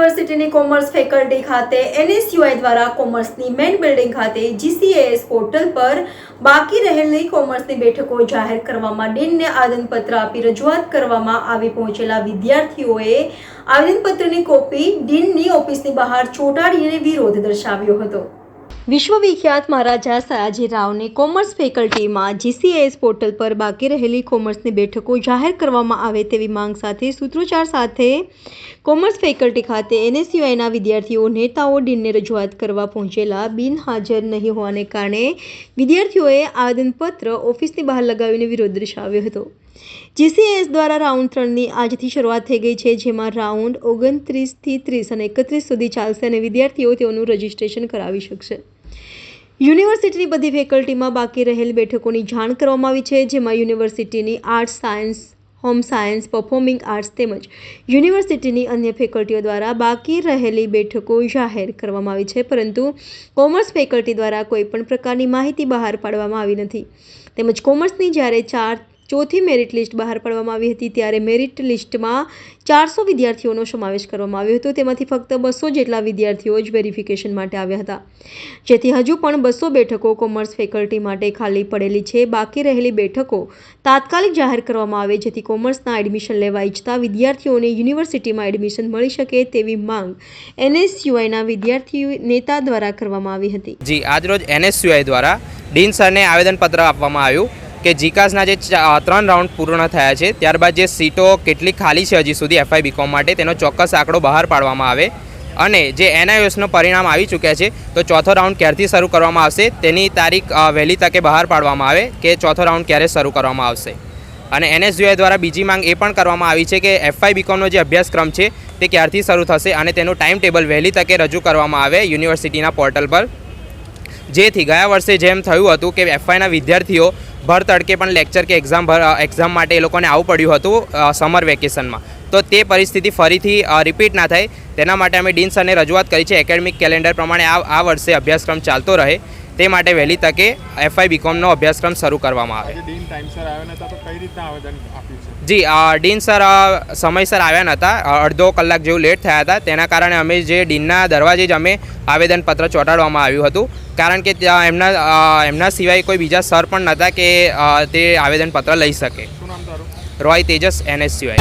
Commerce faculty ખાતે NSUI દ્વારા કોમર્સની મેઇન બિલ્ડિંગ ખાતે જીસીએએસ પોર્ટલ પર બાકી રહેલી કોમર્સની બેઠકો જાહેર કરવામાં ડીનને આવેદનપત્ર આપી રજૂઆત કરવામાં આવી પહોંચેલા વિદ્યાર્થીઓએ આવેદનપત્રની કોપી ડીનની ઓફિસની બહાર ચોંટાડીને વિરોધ દર્શાવ્યો હતો. વિશ્વવિખ્યાત મહારાજા સયાજી રાવને કોમર્સ ફેકલ્ટીમાં જીસીએસ પોર્ટલ પર બાકી રહેલી કોમર્સની બેઠકો જાહેર કરવામાં આવે તેવી માંગ સાથે સૂત્રોચ્ચાર સાથે કોમર્સ ફેકલ્ટી ખાતે એનએસયુઆઈના વિદ્યાર્થીઓ, નેતાઓ ડીનને રજૂઆત કરવા પહોંચેલા બિનહાજર નહીં હોવાને કારણે વિદ્યાર્થીઓએ આવેદનપત્ર ઓફિસની બહાર લગાવીને વિરોધ દર્શાવ્યો હતો. જીસીએસ દ્વારા રાઉન્ડ ત્રણની આજથી શરૂઆત થઈ ગઈ છે, જેમાં રાઉન્ડ ઓગણત્રીસથી ત્રીસ અને એકત્રીસ સુધી ચાલશે અને વિદ્યાર્થીઓ તેઓનું રજિસ્ટ્રેશન કરાવી શકશે. યુનિવર્સિટીની બધી ફેકલ્ટીમાં બાકી રહેલ બેઠકોની જાણ કરવામાં આવી છે, જેમાં યુનિવર્સિટીની arts science, home science, performing arts તેમજ યુનિવર્સિટીની અન્ય ફેકલ્ટીઓ દ્વારા બાકી રહેલી બેઠકો જાહેર કરવામાં આવી છે, પરંતુ કોમર્સ ફેકલ્ટી દ્વારા કોઈપણ પ્રકારની માહિતી બહાર પાડવામાં આવી નથી. તેમજ કોમર્સની જ્યારે ચાર ચોથી મેરિટ લિસ્ટ બહાર પાડવામાં આવી હતી ત્યારે મેરિટ લિસ્ટમાં ચારસો વિદ્યાર્થીઓનો સમાવેશ કરવામાં આવ્યો હતો. તેમાંથી ફક્ત બસો જેટલા વિદ્યાર્થીઓ જ વેરિફિકેશન માટે આવ્યા હતા. જેથી હજુ પણ બસો બેઠકો કોમર્સ ફેકલ્ટી માટે ખાલી પડેલી છે. બાકી રહેલી બેઠકો તાત્કાલિક જાહેર કરવામાં આવે જેથી કોમર્સના એડમિશન લેવા ઈચ્છતા વિદ્યાર્થીઓને યુનિવર્સિટીમાં એડમિશન મળી શકે તેવી માંગ એનએસયુઆઈના વિદ્યાર્થી નેતા દ્વારા કરવામાં આવી હતી. જી, આજરોજ એનએસયુઆઈ દ્વારા ડીન સરને આવેદનપત્ર આપવામાં આવ્યું. કે જીકાસના જે ત્રણ રાઉન્ડ પૂર્ણ થયા છે, ત્યારબાદ જે સીટો કેટલી ખાલી છે હજી સુધી એફઆઈ બીકોમ માટે, તેનો ચોક્કસ આંકડો બહાર પાડવામાં આવે. અને જે એનઆઈએસનું પરિણામ આવી ચૂક્યા છે, તો ચોથો રાઉન્ડ ક્યારથી શરૂ કરવામાં આવશે, તેની તારીખ વહેલી તકે બહાર પાડવામાં આવે, કે ચોથો રાઉન્ડ ક્યારે શરૂ કરવામાં આવશે. અને એનએસયુઆઈ દ્વારા બીજી માંગ એ પણ કરવામાં આવી છે કે એફઆઈ બીકોમનો જે અભ્યાસક્રમ છે, તે ક્યારથી શરૂ થશે અને તેનું ટાઈમ ટેબલ વહેલી તકે રજૂ કરવામાં આવે યુનિવર્સિટીના પોર્ટલ પર. જેથી ગયા વર્ષે જેમ થયું હતું કે એફઆઈના વિદ્યાર્થીઓ ભર તડકે પણ લેક્ચર કે એક્ઝામ ભર એક્ઝામ માટે એ લોકોને આવવું પડ્યું હતું સમર વેકેશનમાં તો તે પરિસ્થિતિ ફરીથી રિપીટ ના થાય. તેના માટે અમે ડીન સરને રજૂઆત કરી છે. એકેડમિક કેલેન્ડર પ્રમાણે આ આ વર્ષે અભ્યાસક્રમ ચાલતો રહે. તે માટે વહેલી તકે એફઆઈ બીકોમનો અભ્યાસક્રમ શરૂ કરવામાં આવે. જી ડીન સર સમયસર આવ્યા નહોતા અડધો કલાક જેવું લેટ થયા હતા. તેના કારણે અમે જે ડીનના દરવાજે જ અમે આવેદનપત્ર ચોંટાડવામાં આવ્યું હતું. કારણ કે ત્યાં એમના એમના સિવાય કોઈ બીજા સર પણ નહોતા કે તે આવેદનપત્ર લઈ શકે. રોય તેજસ એનએસ સિવાય.